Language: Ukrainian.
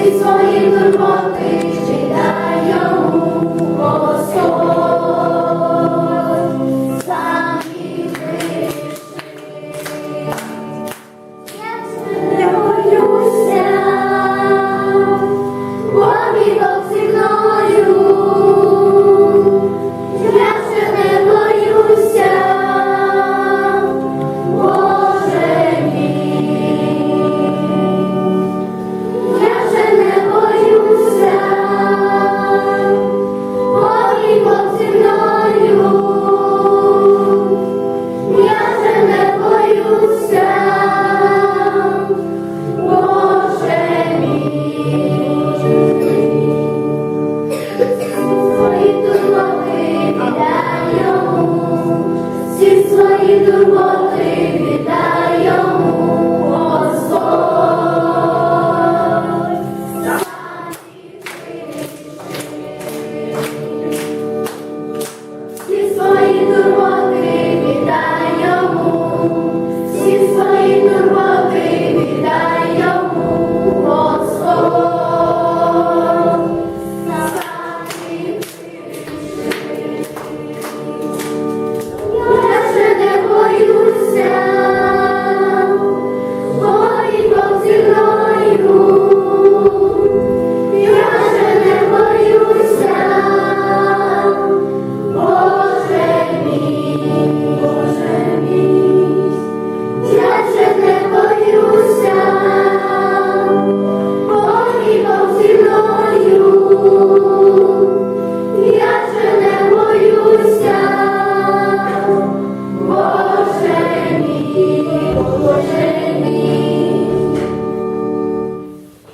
всі свої турботи. Свої турботи